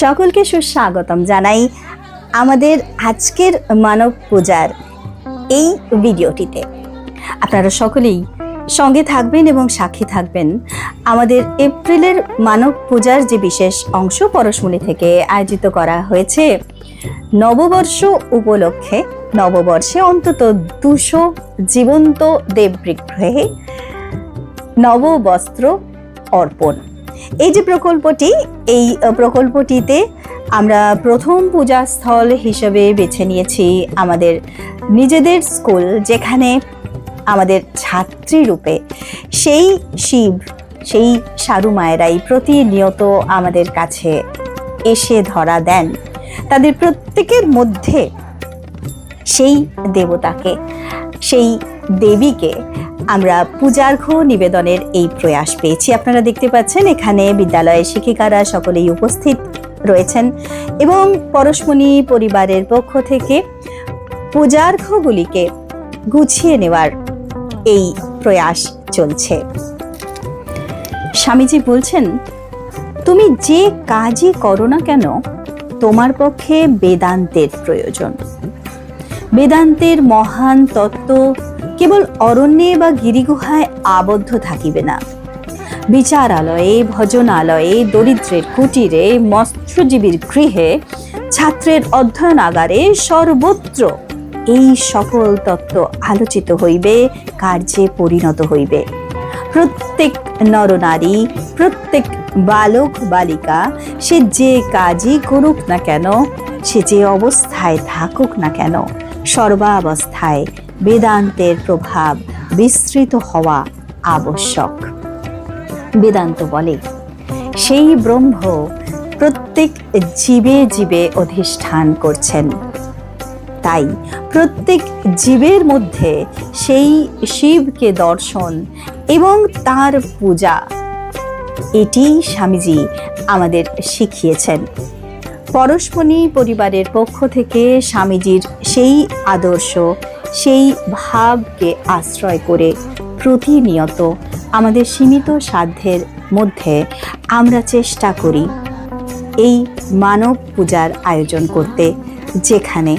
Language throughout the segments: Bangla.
সকলকে সুস্বাগতম জানাই আমাদের আজকের মানব পূজার এই ভিডিওটিতে। আপনারা সকলেই সঙ্গে থাকবেন এবং সাক্ষী থাকবেন আমাদের এপ্রিলের মানব পূজার যে বিশেষ অংশ পরশমণি থেকে আয়োজিত করা হয়েছে, নববর্ষ উপলক্ষে, নববর্ষে অন্তত দুশো জীবন্ত দেববিগ্রহে নববস্ত্র অর্পণ। এই যে প্রকল্পটি, এই প্রকল্পটিতে আমরা প্রথম পূজাস্থল হিসেবে বেছে নিয়েছি আমাদের নিজেদের স্কুল, যেখানে আমাদের ছাত্রী রূপে সেই শিব, সেই সারু মায়েরাই প্রতিনিয়ত আমাদের কাছে এসে ধরা দেন। তাদের প্রত্যেকের মধ্যে সেই দেবতাকে, সেই দেবীকে আমরা পূজার্ঘ নিবেদনের এই প্রয়াস পেয়েছি। আপনারা দেখতে পাচ্ছেন, এখানে বিদ্যালয়ের শিক্ষিকারা সকলেই উপস্থিত রয়েছেন এবং পরশমণি পরিবারের পক্ষ থেকে পূজার্ঘগুলিকে গুছিয়ে নেওয়ার এই প্রয়াস চলছে। স্বামীজি বলছেন, তুমি যে কাজই করো না কেন, তোমার পক্ষে বেদান্তের প্রয়োজন। বেদান্তের মহান তত্ত্ব কেবল অরণ্যে বা গিরিগুহায় আবদ্ধ থাকিবে না। বিচারালয়ে, ভজনালয়ে, দরিদ্রের কুটিরে, মৎস্যজীবীর গৃহে, ছাত্রের অধ্যয়নাগারে সর্বত্র এই সকল তত্ত্ব আলোচিত হইবে, কার্যে পরিণত হইবে। প্রত্যেক নরনারী, প্রত্যেক বালক, বালিকা, সে যে কাজই করুক না কেন, সে যে অবস্থায় থাকুক না কেন, সর্বাবস্থায় বেদান্তের প্রভাব বিস্তৃত হওয়া আবশ্যক। বেদান্ত বলে, সেই ব্রহ্ম প্রত্যেক জীবে জীবে অধিষ্ঠান করছেন। তাই প্রত্যেক জীবের মধ্যে সেই শিবকে দর্শন এবং তার পূজা, এটি স্বামীজি আমাদের শিখিয়েছেন। পরশমণি পরিবারের পক্ষ থেকে স্বামীজির সেই আদর্শ সেই ভাবকে আশ্রয় করে প্রতিনিয়ত আমাদের সীমিত সাধ্যের মধ্যে আমরা চেষ্টা করি এই মানব পূজার আয়োজন করতে, যেখানে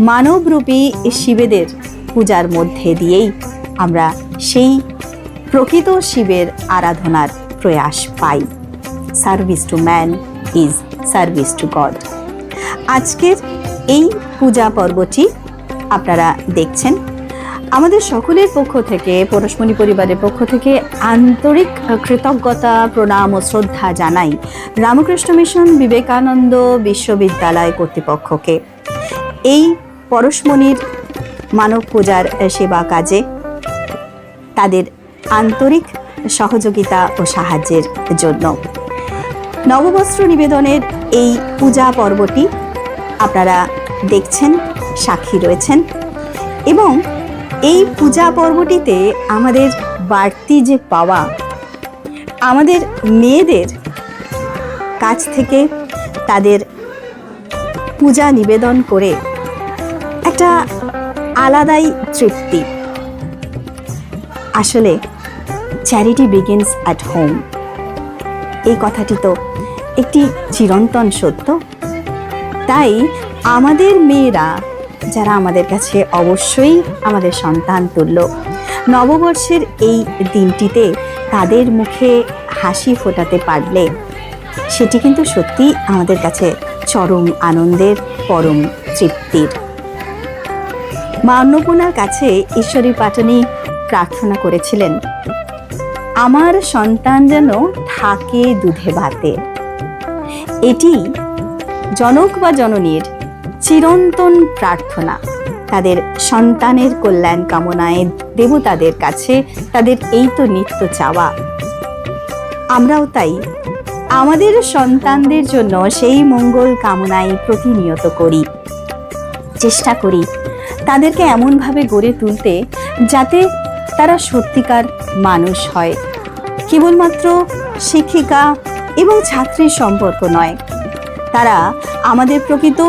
মানবরূপী শিবেদের পূজার মধ্যে দিয়েই আমরা সেই প্রকৃত শিবের আরাধনার প্রয়াস পাই। Service to man is service to God আজকের এই পূজা পর্বটি আপনারা দেখছেন। আমাদের সকলের পক্ষ থেকে, পরশমণি পরিবারের পক্ষ থেকে আন্তরিক কৃতজ্ঞতা, প্রণাম ও শ্রদ্ধা জানাই রামকৃষ্ণ মিশন বিবেকানন্দ বিশ্ববিদ্যালয় কর্তৃপক্ষকে। এই পরশমণির মানব পূজার সেবা কাজে তাদের আন্তরিক সহযোগিতা ও সাহায্যের জন্য। নববস্ত্র নিবেদনের এই পূজা পর্বটি আপনারা দেখছেন। সাক্ষী রয়েছেন। এবং এই পূজা পর্বটিতে আমাদের বাড়তি যে পাওয়া, আমাদের মেয়েদের কাছ থেকে তাদের পূজা নিবেদন করে একটা আলাদাই তৃপ্তি। আসলে চ্যারিটি বিগিনস অ্যাট হোম এই কথাটি তো একটি চিরন্তন সত্য। তাই আমাদের মেয়েরা যারা আমাদের কাছে অবশ্যই আমাদের সন্তান তুল্য। নববর্ষের এই দিনটিতে তাদের মুখে হাসি ফোটাতে পারলে সেটি কিন্তু সত্যি আমাদের কাছে চরম আনন্দের, পরম তৃপ্তির। মা অন্নপূর্ণার কাছে ঈশ্বরী পাটনি প্রার্থনা করেছিলেন, আমার সন্তান যেন থাকে দুধে ভাতে। এটি জনক বা জননীর চিরন্তন প্রার্থনা। তাদের সন্তানের কল্যাণ কামনায় দেবতাদের কাছে তাদের এই তো নিত্য চাওয়া। আমরাও তাই। আমাদের সন্তানদের জন্য সেই মঙ্গল কামনাই প্রতিনিয়ত করি। চেষ্টা করি তাদেরকে এমনভাবে গড়ে তুলতে যাতে তারা সত্যিকার মানুষ হয়। কেবলমাত্র শিক্ষিকা এবং ছাত্রীর সম্পর্ক নয়। তারা আমাদের প্রকৃত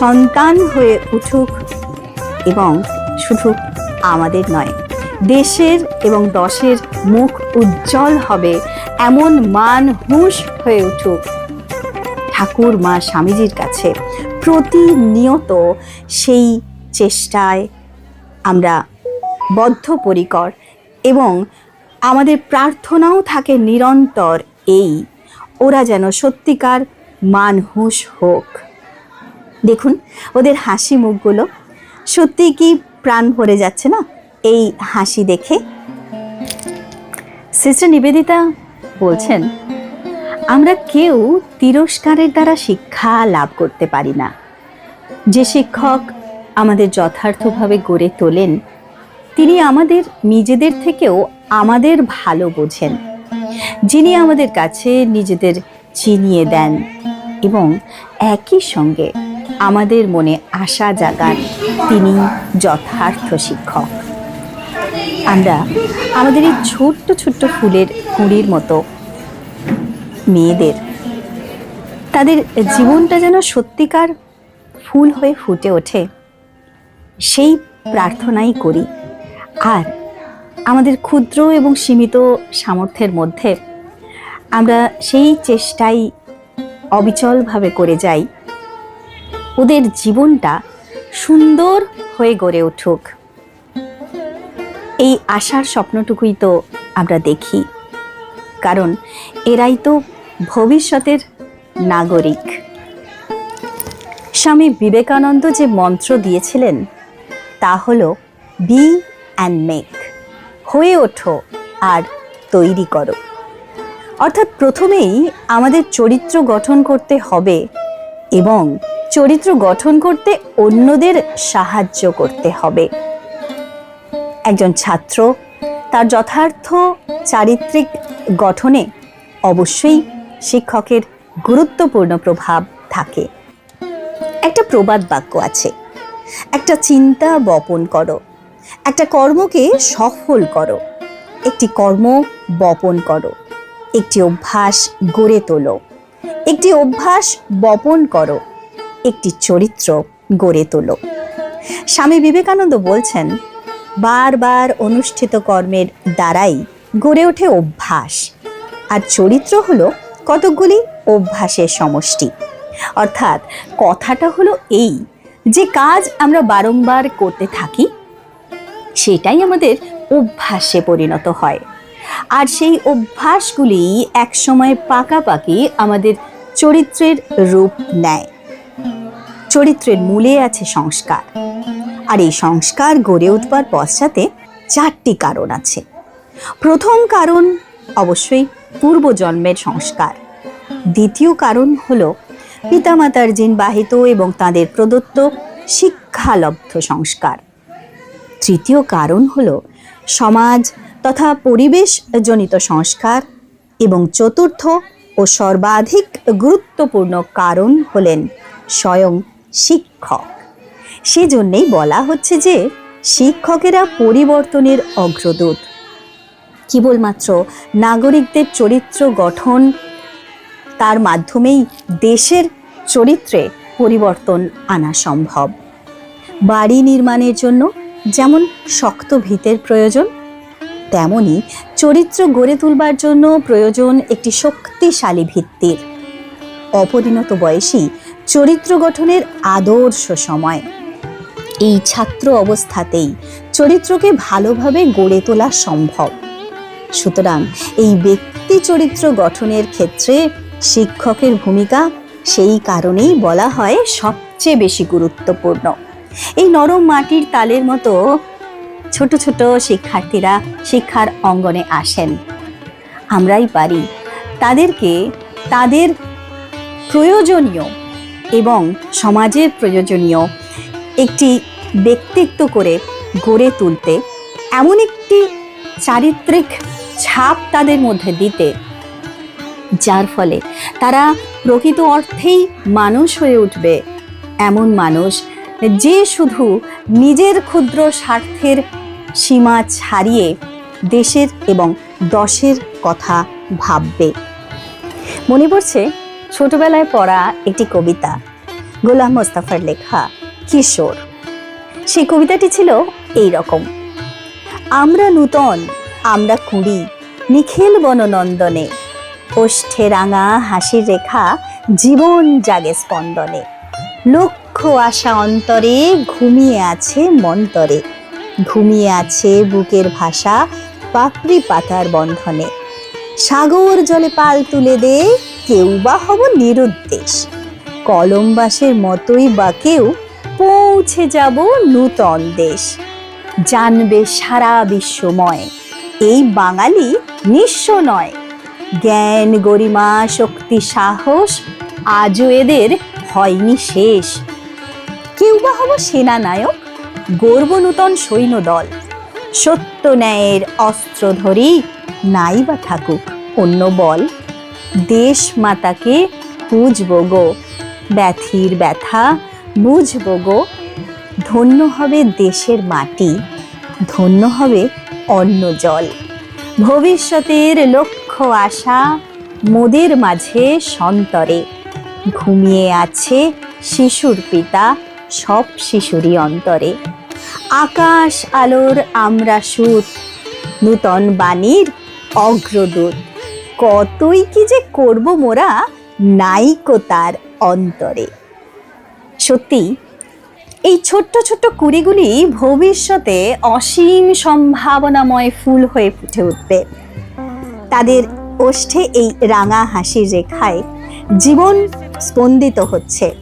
সন্তান হয়ে উঠুক এবং শুধু আমাদের নয়, দেশের এবং দশের মুখ উজ্জ্বল হবে, এমন মান হুঁশ হয়ে উঠুক। ঠাকুর মা স্বামীজির কাছে প্রতিনিয়ত সেই চেষ্টায় আমরা বদ্ধপরিকর এবং আমাদের প্রার্থনাও থাকে নিরন্তর এই। ওরা যেন সত্যিকার মানহুস হোক। দেখুন, ওদের হাসি মুখগুলো সত্যি কি প্রাণ ভরে যাচ্ছে না? এই হাসি দেখে সিস্টার নিবেদিতা বলছেন, আমরা কেউ তিরস্কারের দ্বারা শিক্ষা লাভ করতে পারি না। যে শিক্ষক আমাদের যথার্থভাবে গড়ে তোলেন, তিনি আমাদের নিজেদের থেকেও আমাদের ভালো বোঝেন। যিনি আমাদের কাছে নিজেদের চিনিয়ে দেন এবং একই সঙ্গে আমাদের মনে আশা জাগান তিনি যথার্থ শিক্ষক। আমরা আমাদের এই ছোট্ট ছোট্ট ফুলের কুঁড়ির মতো মেয়েদের, তাদের জীবনটা যেন সত্যিকার ফুল হয়ে ফুটে ওঠে, সেই প্রার্থনাই করি। আর আমাদের ক্ষুদ্র এবং সীমিত সামর্থ্যের মধ্যে আমরা সেই চেষ্টাই অবিচলভাবে করে যাই। ওদের জীবনটা সুন্দর হয়ে গড়ে উঠুক। এই আশার স্বপ্নটুকুই তো আমরা দেখি। কারণ এরাই তো ভবিষ্যতের নাগরিক। স্বামী বিবেকানন্দ যে মন্ত্র দিয়েছিলেন, তা হলো বি অ্যান্ড মেক হয়ে ওঠো আর তৈরি করো। অর্থাৎ প্রথমেই আমাদের চরিত্র গঠন করতে হবে এবং চরিত্র গঠন করতে অন্যদের সাহায্য করতে হবে। একজন ছাত্র তার যথার্থ চারিত্রিক গঠনে অবশ্যই শিক্ষকের গুরুত্বপূর্ণ প্রভাব থাকে। একটা প্রবাদ বাক্য আছে, একটা চিন্তা বপন করো, একটা কর্মকে সফল করো, একটি কর্ম বপন করো। একটি অভ্যাস গড়ে তোলো। একটি অভ্যাস বপন করো। একটি চরিত্র গড়ে তোলো। স্বামী বিবেকানন্দ বলছেন, বারবার অনুষ্ঠিত কর্মের দ্বারাই গড়ে ওঠে অভ্যাস। আর চরিত্র হলো কতকগুলি অভ্যাসের সমষ্টি। অর্থাৎ কথাটা হলো এই যে কাজ আমরা বারংবার করতে থাকি, সেটাই আমাদের অভ্যাসে পরিণত হয়। আর সেই অভ্যাসগুলি একসময় পাকাপাকি আমাদের চরিত্রের রূপ নেয়। চরিত্রের মূলে আছে সংস্কার। আর এই সংস্কার গড়ে উঠবার পশ্চাতে চারটি কারণ আছে। প্রথম কারণ অবশ্যই পূর্বজন্মের সংস্কার। দ্বিতীয় কারণ হলো পিতামাতার জিন বাহিত এবং তাদের প্রদত্ত শিক্ষালব্ধ সংস্কার। তৃতীয় কারণ হলো সমাজ তথা পরিবেশ জনিত সংস্কার এবং চতুর্থ ও সর্বাধিক গুরুত্বপূর্ণ কারণ হলেন স্বয়ং শিক্ষক। সেজন্যেই বলা হচ্ছে যে শিক্ষকেরা পরিবর্তনের অগ্রদূত। কেবলমাত্র নাগরিকদের চরিত্র গঠন, তার মাধ্যমেই দেশের চরিত্রে পরিবর্তন আনা সম্ভব। বাড়ি নির্মাণের জন্য যেমন শক্ত ভিতের প্রয়োজন তেমনি চরিত্র গড়ে তুলবার জন্য প্রয়োজন একটি শক্তিশালী ভিত্তির। অপরিণত বয়সী চরিত্র গঠনের আদর্শ সময়। এই ছাত্র অবস্থাতেই চরিত্রকে ভালোভাবে গড়ে তোলা সম্ভব। সুতরাং এই ব্যক্তি চরিত্র গঠনের ক্ষেত্রে শিক্ষকের ভূমিকা সেই কারণেই বলা হয় সবচেয়ে বেশি গুরুত্বপূর্ণ। এই নরম মাটির তালের মতো ছোট ছোট শিক্ষার্থীরা শিক্ষার অঙ্গনে আসেন। আমরাই পারি। তাদেরকে তাদের প্রয়োজনীয় এবং সমাজের প্রয়োজনীয় একটি ব্যক্তিত্ব করে গড়ে তুলতে, এমন একটি চারিত্রিক ছাপ তাদের মধ্যে দিতে, যার ফলে তারা প্রকৃত অর্থেই মানুষ হয়ে উঠবে। এমন মানুষ যে শুধু নিজের ক্ষুদ্র স্বার্থের সীমা ছাড়িয়ে দেশের এবং দশের কথা ভাববে। মনে পড়ছে, ছোটবেলায় পড়া একটি কবিতা, গোলাম মোস্তাফার লেখা, কিশোর। সেই কবিতাটি ছিল এই রকম আমরা নূতন, আমরা কুড়ি, নিখিল বননন্দনে, ওষ্ঠে রাঙা হাসির রেখা জীবন জাগে স্পন্দনে, লক্ষ্য আশা অন্তরে ঘুমিয়ে আছে মন্তরে। ঘুমিয়ে আছে বুকের ভাষা পাপড়ি পাতার বন্ধনে। সাগর জলে পাল তুলে দে, কেউ বা হব নিরুদ্দেশ। কলম্বাসের মতোই বা কেউ পৌঁছে যাব নূতন দেশ। জানবে সারা বিশ্বময়, এই বাঙালি নিঃস্ব নয়। জ্ঞান, গরিমা, শক্তি, সাহস আজও এদের হয়নি শেষ। কেউ বা হব সেনানায়ক গর্ব নূতন সৈন্যদল। সত্য ন্যায়ের অস্ত্র ধরি নাই বা থাকুক অন্য বল। দেশ মাতাকে পুজব গো, ব্যথির ব্যথা বুঝব গো। ধন্য হবে দেশের মাটি, ধন্য হবে অন্ন জল। ভবিষ্যতের লক্ষ্য আশা মোদের মাঝে সন্তরে। ঘুমিয়ে আছে শিশুর পিতা, সব শিশুরই অন্তরে। আকাশ আলোর আমরা সুত, নূতন বাণীর অগ্রদূত। কতই কি যে করব মোরা নাইকো তার অন্তরে। সত্যি, এই ছোট্ট ছোট্ট কুড়িগুলি ভবিষ্যতে অসীম সম্ভাবনাময় ফুল হয়ে ফুটে উঠবে। তাদের ওষ্ঠে এই রাঙা হাসির রেখায় জীবন স্পন্দিত হচ্ছে।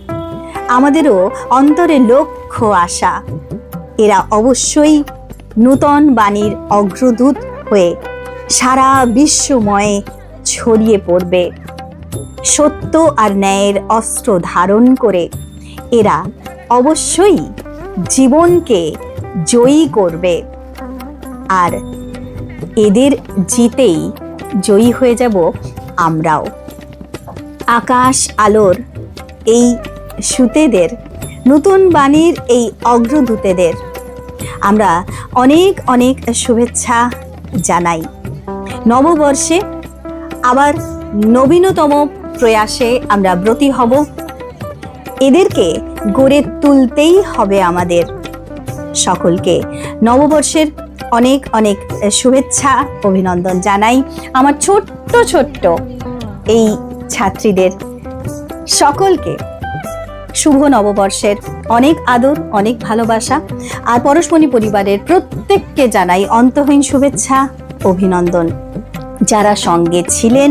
আমাদেরও অন্তরে লক্ষ্য আশা এরা অবশ্যই নূতন বাণীর অগ্রদূত হয়ে সারা বিশ্বময়ে ছড়িয়ে পড়বে। সত্য আর ন্যায়ের অস্ত্র ধারণ করে এরা অবশ্যই জীবনকে জয়ী করবে। আর এদের জিতেই জয়ী হয়ে যাব আমরাও। আকাশ আলোর এই সুতেদের, নতুন বাণীর এই অগ্রদূতেদের আমরা অনেক অনেক শুভেচ্ছা জানাই। নববর্ষে আবার নবীনতম প্রয়াসে আমরা ব্রতী হব। এদেরকে গড়ে তুলতেই হবে আমাদের সকলকে। নববর্ষের অনেক অনেক শুভেচ্ছা, অভিনন্দন জানাই আমার ছোট্ট ছোট্ট এই ছাত্রীদের সকলকে। শুভ নববর্ষের অনেক আদর, অনেক ভালোবাসা। আর পরশমণি পরিবারের প্রত্যেককে জানাই অন্তহীন শুভেচ্ছা, অভিনন্দন। যারা সঙ্গে ছিলেন,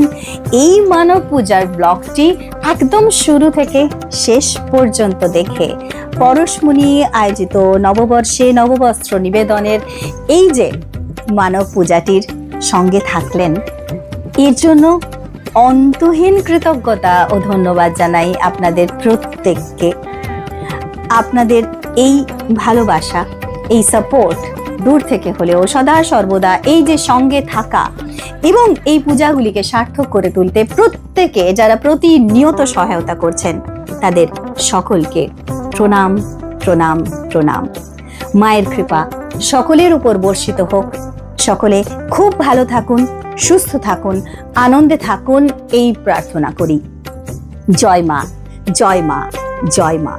এই মানব পূজার ব্লগটি একদম শুরু থেকে শেষ পর্যন্ত দেখে পরশমণি আয়োজিত নববর্ষে নববস্ত্র নিবেদনের এই যে মানব পূজাটির সঙ্গে থাকলেন, এর জন্য অন্তহীন কৃতজ্ঞতা ও ধন্যবাদ জানাই আপনাদের প্রত্যেককে। আপনাদের এই ভালোবাসা, এই সাপোর্ট দূর থেকে হলেও সদা সর্বদা এই যে সঙ্গে থাকা এবং এই পূজাগুলিকে সার্থক করে তুলতে প্রত্যেকে যারা প্রতিনিয়ত সহায়তা করছেন, তাদের সকলকে প্রণাম প্রণাম প্রণাম। মায়ের কৃপা সকলের উপর বর্ষিত হোক। সকলে খুব ভালো থাকুন। সুস্থ থাকুন আনন্দে থাকুন এই প্রার্থনা করি। জয় মা জয় মা জয় মা।